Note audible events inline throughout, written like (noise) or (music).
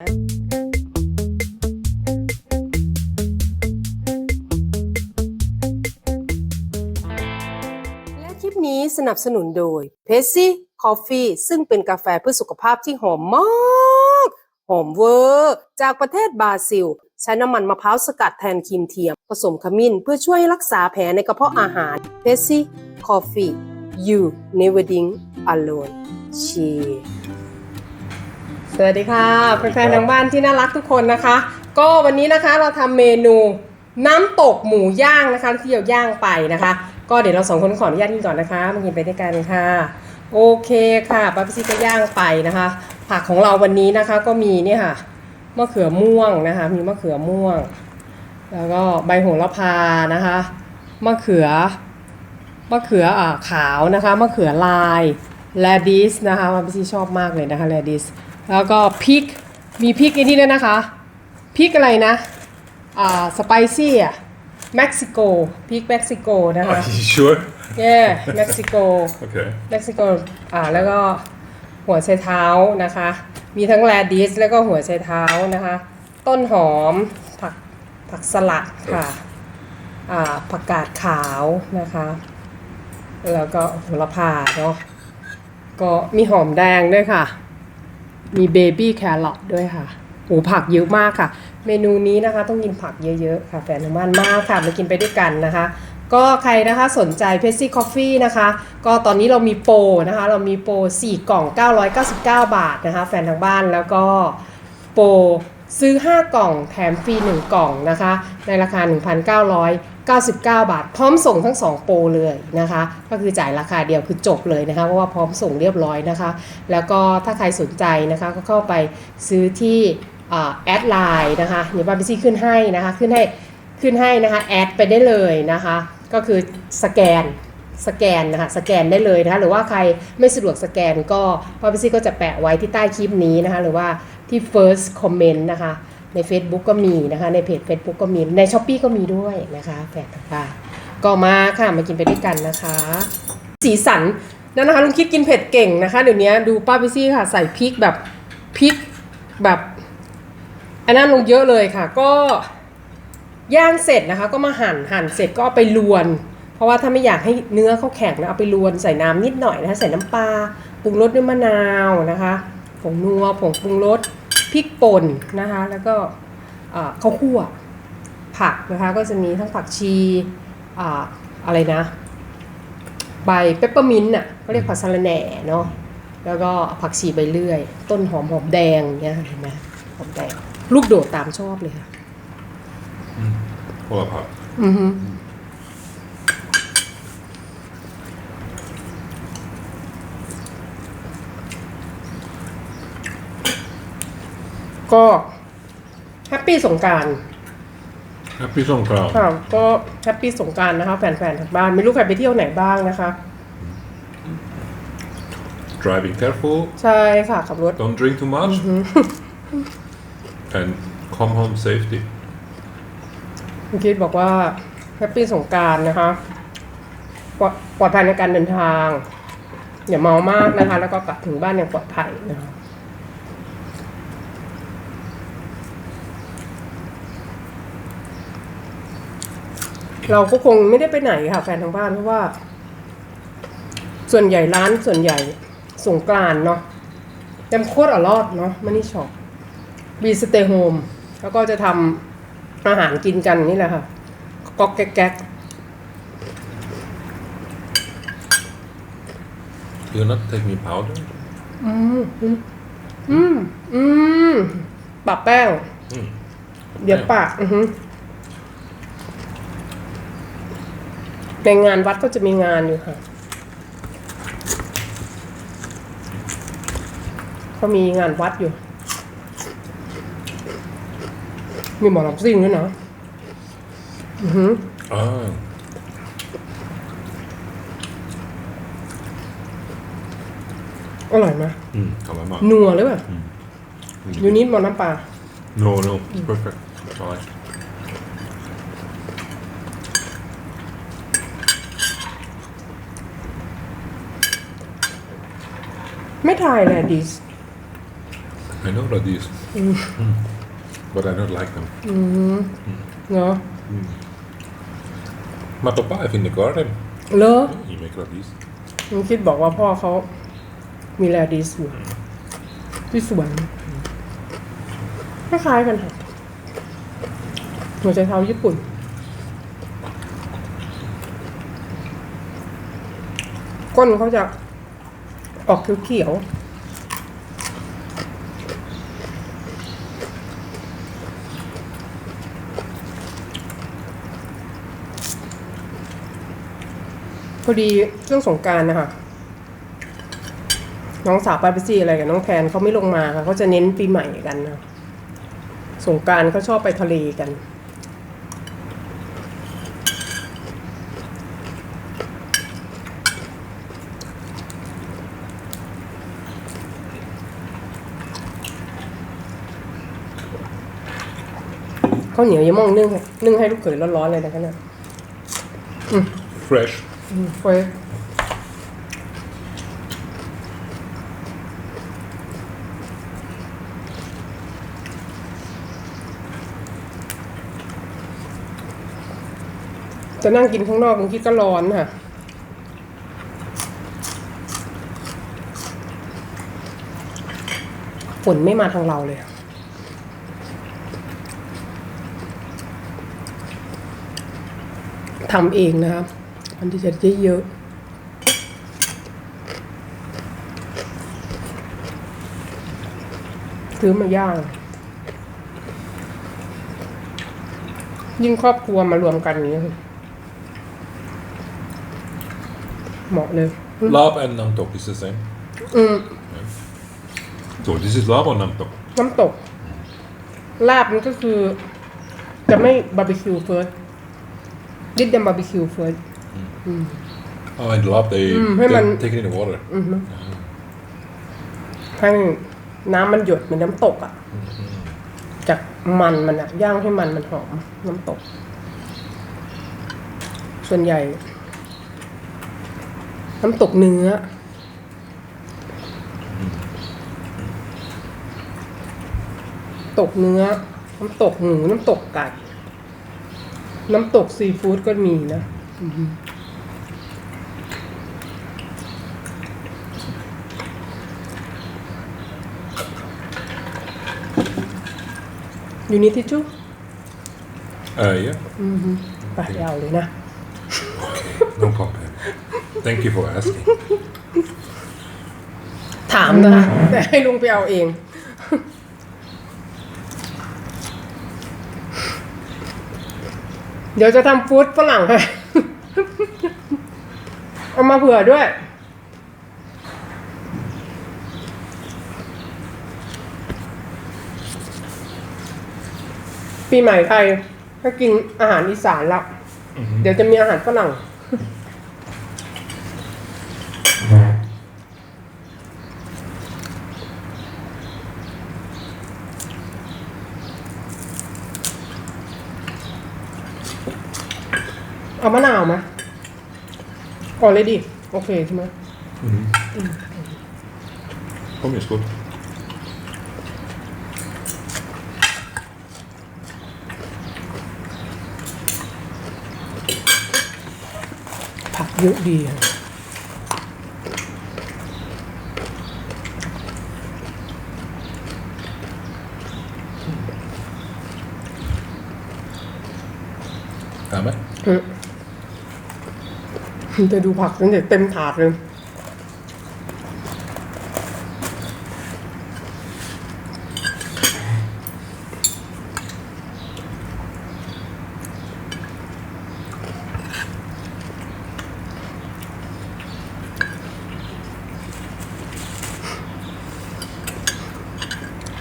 และคลิปนี้สนับสนุนโดย p e s ซี่คอฟฟี่ซึ่งเป็นกาแฟเพื่อสุขภาพที่หอมมาก หอมเวอร์ จากประเทศบราซิล ใช้น้ำมันมะพร้าวสกัดแทนครีมเทียม ผสมขมิ้นเพื่อช่วยรักษาแผลในกระเพาะอาหาร p e s ซี่คอฟฟี่ you never drink alone cheers สวัสดีค่ะแฟนๆทางบ้านที่น่ารักทุกคนนะคะ ก็วันนี้นะคะเราทำเมนูน้ำตกหมูย่างนะคะที่เราย่างไปนะคะ ก็เดี๋ยวเราสองคนขออนุญาตกินก่อนนะคะมากินไปด้วยกันค่ะ โอเคค่ะป้าพิซิก็ย่างไปนะคะ ผักของเราวันนี้นะคะก็มีเนี่ยค่ะมะเขือม่วงนะคะ มีมะเขือม่วง แล้วก็ใบโหระพานะคะมะเขือมะเขืออ่าขาวนะคะมะเขือลายแลดิสนะคะมันพี่ชอบมากเลยนะคะแลดิส แล้วก็พริก มีพริกอันนี้ด้วยนะคะ พริกอะไรนะ อ่า สไปซี่อะเม็กซิโก พริกเม็กซิโกนะคะ Are you sure? เย่เม็กซิโก Okay. เม็กซิโก อ่า แล้วก็หัวไชเท้านะคะ มีทั้งแลดิสแล้วก็หัวไชเท้านะคะ ต้นหอม ผัก ผักสลัดค่ะ อ่า ผักกาดขาวนะคะ แล้วก็โหระพาเนาะ ก็มีหอมแดงด้วยค่ะ มีเบบี้แครอทด้วยค่ะโอ้ผักเยอะมากค่ะ เมนูนี้นะคะต้องกินผักเยอะๆค่ะแฟนทางบ้านมากค่ะมากินไปด้วยกันนะคะ ก็ใครนะคะสนใจเพ s ซี่คอฟฟี่นะคะ ก็ตอนนี้เรามีโปรนะคะ เรามีโปร 4 กล่อง 999 บาทนะคะ แฟนทางบ้านแล้วก็โปรซื้อ 5 กล่องแถมฟรี 1 กล่องนะคะ ในราคา 99 บาท พร้อมส่งทั้ง 2 โปรเลยนะคะ ก็คือจ่ายราคาเดียวคือจบเลยนะคะ เพราะว่าพร้อมส่งเรียบร้อยนะคะ แล้วก็ถ้าใครสนใจนะคะก็เข้าไปซื้อที่แอดไลน์นะคะเดี๋ยวบาร์บีซี่ขึ้นให้นะคะขึ้นให้ขึ้นให้นะคะแอดไปได้เลยนะคะ ก็คือสแกนสแกนนะคะสแกนได้เลยนะคะหรือว่าใครไม่สะดวกสแกนก็บาร์บีซี่ก็จะแปะไว้ที่ใต้คลิปนี้นะคะ หรือว่าที่ first comment นะคะ ใน Facebook ก็มีนะคะ ในเพจ Facebook ก็มีใน s h อ p e e ก็มีด้วยนะคะแฟนต่างๆก็มาค่ะมากินไปด้วยกันนะคะ สีสันนั่นนะคะลุงคิดกินเผ็ดเก่งนะคะเดี๋ยวนี้ดูป้าพิซี่ค่ะใส่พริกแบบพริกแบบอันนั้นลงเยอะเลยค่ะ ก็ย่างเสร็จนะคะ ก็มาหั่นหั่นเสร็จก็เอาไปลวน เพราะว่าถ้าไม่อยากให้เนื้อเขาแข็งนะเอาไปลวนใส่น้ำนิดหน่อยนะคะใส่น้ำปลาปรุงรสด้วยมะนาวนะคะผงนัวผงปรุงรส พริกป่นนะคะ แล้วก็อ่าข้าวคั่วผักนะคะก็จะมีทั้งผักชีอ่าอะไรนะ ใบเปปเปอร์มินต์อะเขาเรียกผักสะระแหน่เนาะแล้วก็ผักชีใบเลื่อย ต้นหอมหอมแดงเนี่ยเห็นไหมหอมแดง ลูกโดดตามชอบเลยค่ะ Hold up, hot. อือฮึ ก็แฮปปี้สงกราร Happy Songkran. ค่ะก็แฮปปี้สงกรารนะคะ แฟนๆทางบ้านไม่รู้ใครไปเที่ยวไหนบ้างนะคะ Driving careful. ใช่ค่ะขับรถ Don't drink too much. and come home safety. คุณคิดบอกว่าแฮปปี้สงกรารนะคะปลอดปลอดภัยในการเดินทาง อย่าเมามากนะคะ แล้วก็กลับถึงบ้านอย่างปลอดภัยนะคะ เราก็คงไม่ได้ไปไหนค่ะ แฟนทางบ้านเพราะว่า ส่วนใหญ่ร้านส่วนใหญ่สงกรานต์เนาะเต็มโคตรอรอดเนาะมันนี่ช็อปบีสเตย์โฮมแล้วก็จะทำอาหารกินกันนี่แหละค่ะก๊อกแก๊ก You not take me powder? อืมอืมอืมอืมปะแป้ง Mm. เดี๋ยวปะอือฮึ ในงานวัดก็จะมีงานอยู่ค่ะเขามีงานวัดอยู่ มีหมอลำซิ่งด้วยนะอือฮึ Ah. อร่อยไหม Mm. Kan vara med. นัวหรือเปล่ายูนิดมอน้ำปลา No, no. It's perfect. It's alright. ไม่ทายแลดิส I know radis. Mm. But I don't like them. เนาะ My papa have in the garden. เลอ He make radis. ลุงคิดบอกว่าพ่อเขามีแลดีสวนที่สวนคล้ายๆกันค่ะหัวใจเท้าญี่ปุ่น ก้นเขาจะ ออกเขียวๆพอดีเรื่องสงการนะคะน้องสาวปาปิซี่อะไรกับน้องแทนเขาไม่ลงมาค่ะเขาจะเน้นปีใหม่กันนะสงการเขาชอบไปทะเลกัน ข้าวเหนียวยังมองนึ่งให้นึ่งให้ลูกเขยร้อนๆเลยนะคะเนี่ย Fresh. อืมเฟ้ยจะนั่งกินข้างนอกบางทีก็ร้อนค่ะ ฝนไม่มาทางเราเลยอะ ทำเองนะครับ มันที่จะได้เยอะซื้อมาย่าง ยิ่งครอบครัวมารวมกันอย่างนี้ยเหมาะเลย Lab and namtok is the same. อืม So this is lab or namtok? น้ำตก ลาบมันก็คือ จะไม่บาร์บีคิวเฟิร์ส ดิดเดมบาร์บีคิวเฟิร์ส Oh, and lab they, Mm, they hey, man. take it in the water. ให้น้ำมันหยดเหมือนน้ำตกอะ่ะ จากมันมันอะย่างให้มันมันหอมน้ำตก ส่วนใหญ่ น้ำตกเนื้อ ตกเนื้อ น้ำตกหมูน้ำตกไก่ น้ำตกซีฟู้ดก็มีนะอือฮึอยู่นี่ทิชชู่ Uh, yeah. ไปเอาเลยนะ No problem. Thank you for asking. ถามนะแต่ให้ลุงไปเอาเอง เดี๋ยวจะทำฟู้ดฝรั่งให้ เอามาเผื่อด้วย ปีใหม่ไทยถ้ากินอาหารอีสานละ เดี๋ยวจะมีอาหารฝรั่ง เอามะนาวไหมก่อนเลยดิ โอเคใช่ไหม Kom is goed. ผักเยอะดีอะ Gaan we? จะดูผักจนเด็ดเต็มถาดเลย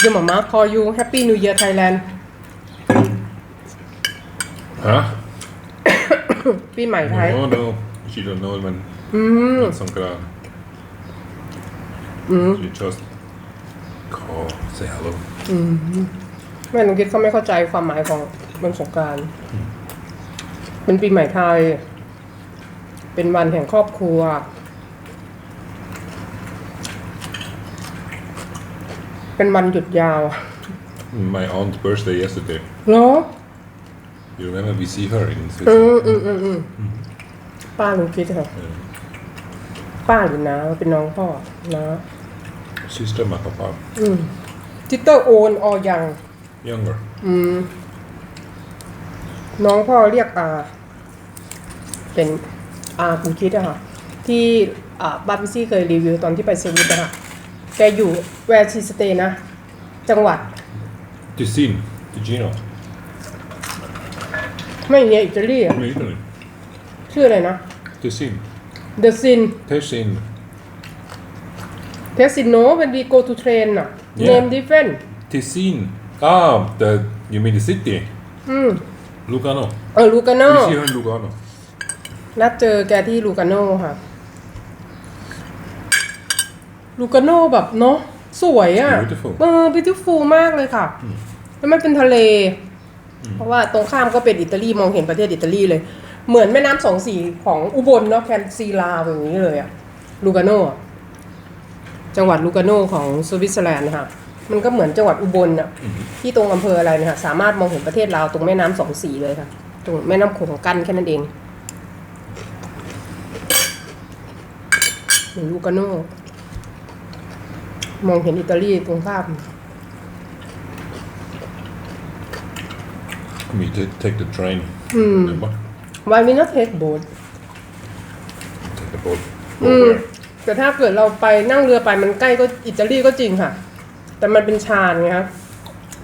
เดี๋ยวหมามา call you Happy New Year Thailand Huh? ปีใหม่ไทย No, no. She don't know when Mm. some grad. Mm. She just call, say hello. แม่หนูคิดเขาไม่เข้าใจความหมายของวันสงกรารเป็นปีใหม่ไทย เป็นวันแห่งครอบครัว เป็นวันหยุดยาว My aunt's birthday yesterday. เหรอ You remember we see her in อื Switzerland? มอืมอืมอืม ป้าลุงคิดค่ะ Uh, ป้าหรือน้าเป็นน้องพ่อน้า sister, my papa. จิตเตอร์โอนออยัง Younger. น้องพ่อเรียกอา เป็นอากูคิดอะค่ะ ที่อ่าบาร์บิซี่เคยรีวิวตอนที่ไปสวิตอะค่ะ แกอยู่แวร์ชีสเตย์นะ จังหวัด Ticino. Ticino. ไม่เนี่ยอิตาลีอะ From Italy. ชื่ออะไรนะ Ticino. เดอะซิน Tessin. เทสิโนเป็นดีโกทูเทรนอะ Yeah. เนมดิเฟน Tessin. Ah, the you mean the city? อืม Lugano. เออลูกาโน We see her in Lugano. นัดเจอแกที่ลูกาโนค่ะ ลูกาโนแบบเนาะสวยอะ่ะ Beautiful เออ beautiful มากเลยค่ะ แล้วมันเป็นทะเล เพราะว่าตรงข้ามก็เป็นอิตาลีมองเห็นประเทศอิตาลีเลย เหมือนแม่น้ำสองสีของอุบลเนาะแคนซีลาอย่างนี้เลยอะลูกาโนอะจังหวัดลูกาโนของสวิตเซอร์แลนด์ค่ะมันก็เหมือนจังหวัดอุบลอะที่ตรงอำเภออะไรเนะคะสามารถมองเห็นประเทศลาวตรงแม่น้ำสองสีเลยค่ะตรงแม่น้ำโขงกั้นแค่นั้นเองหรือลูกาโนมองเห็นอิตาลีตรงข้าม We did take the train. Remember? Why we not take boat Take the boat. อืม Over. แต่ถ้าเกิดเราไปนั่งเรือไปมันใกล้ก็อิตาลีก็จริงค่ะ แต่มันเป็นชานไงคะ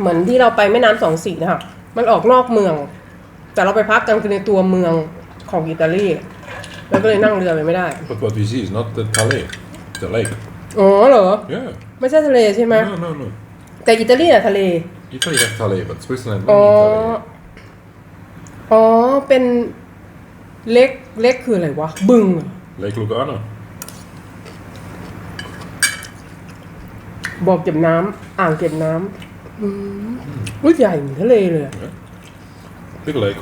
เหมือนที่เราไปแม่น้ำสองสีนะคะมันออกนอกเมือง แต่เราไปพักกันคือในตัวเมืองของอิตาลีเราก็เลยนั่งเรือไปไม่ได้ But what we see is not the Calais, the lake. อ๋อเหรอ Yeah. ไม่ใช่ทะเลใช่ไหม No, no, no. แต่อิตาลีอะทะเล Italy has Calais, but Switzerland อ๋อ only Calais. อ๋อ เป็น เล็กเล็กคืออะไรวะ บึงเหรอ Lake Lugano. บอกเก็บน้ำอ่างเก็บน้ำอืมอุ้ยใหญ่เหมือนทะเลเลยอะ Big lake.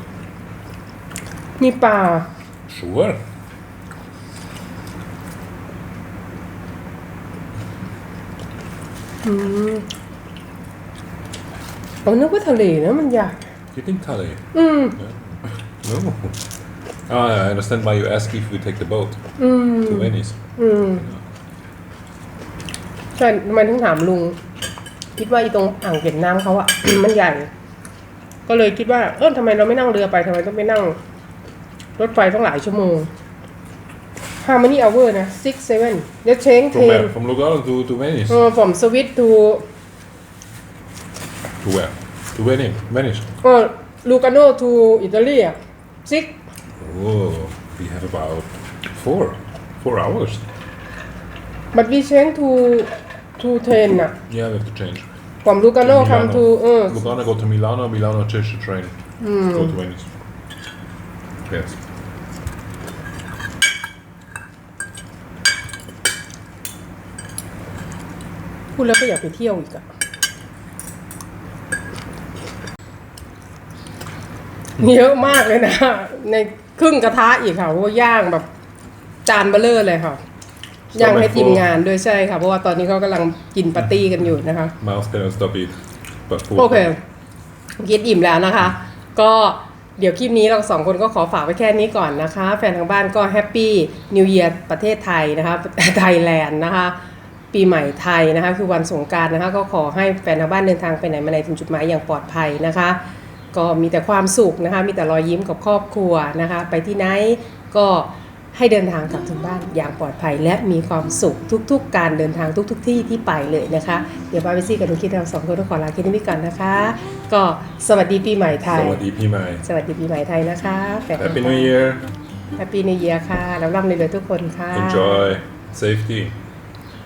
มีปลา Sure. เรานึกว่าทะเลนะมันใหญ่ You think Calais? อืม No. Ah, I understand why you ask if we take the boat to Venice. ใช่ทำไมถึงถามลุง คิดว่าอีตรงอ่างเก็บน้ำเขาอะ มันใหญ่ ก็เลยคิดว่า เออทำไมเราไม่นั่งเรือไปทำไมต้องไปนั่ง รถไฟต้องหลายชั่วโมง How many hour นะ six seven เดี๋ยวเชงเท From น where? From Lugano to, to Venice? เออ from Swiss to To where? To Venice. Venice. เออ Lugano to Italy อะ six Oh, we have about four. Four hours. but we change to to train อะ Yeah, we have to change. from Lugano To come Milano. to เออ Lugano go to Milano, Milano change the train. Go to Venice. Yes. พูดแล้วก็อยากไปเที่ยวอีกอะเยอะมากเลยนะ ใน (laughs) ครึ่งกระทะอีกค่ะเพราะว่าย่างแบบจานเบลเลอร์เลยค่ะ ย่างให้ทีมงานด้วยใช่ค่ะ เพราะว่าตอนนี้เขากำลังกินปาร์ตี้กันอยู่นะคะ Mouth cannot stop it. But food. โอเคกินอิ่มแล้วนะคะ ก็เดี๋ยวคลิปนี้เราสองคนก็ขอฝากไว้แค่นี้ก่อนนะคะ แฟนทางบ้านก็แฮปปี้นิว e ย r ประเทศไทยนะคะไทยแลนด์นะคะปีใหม่ไทยนะคะ คือวันสงกรารนะคะ ก็ขอให้แฟนทางบ้านเดินทางไปไหนมาไหนถึงจุดหมายอย่างปลอดภัยนะคะ ก็มีแต่ความสุขนะคะ มีแต่รอยยิ้มกับครอบครัวนะคะ ไปที่ไหนก็ให้เดินทางกลับถึงบ้านอย่างปลอดภัย และมีความสุขทุก ๆ การเดินทางทุก ๆ ที่ที่ไปเลยนะคะ เดี๋ยวบาร์บิซี่กับนุคิดเราสองคนต้องขอลาคิดนี้ก่อนนะคะ ก็สวัสดีปีใหม่ไทย Sawadee Pimai. สวัสดีปีใหม่ไทยนะคะแฟน Happy New Year. แฮปปี้นิวเยียค่ะแล้วร่ำรวยๆทุกคนค่ะ Enjoy. Safety.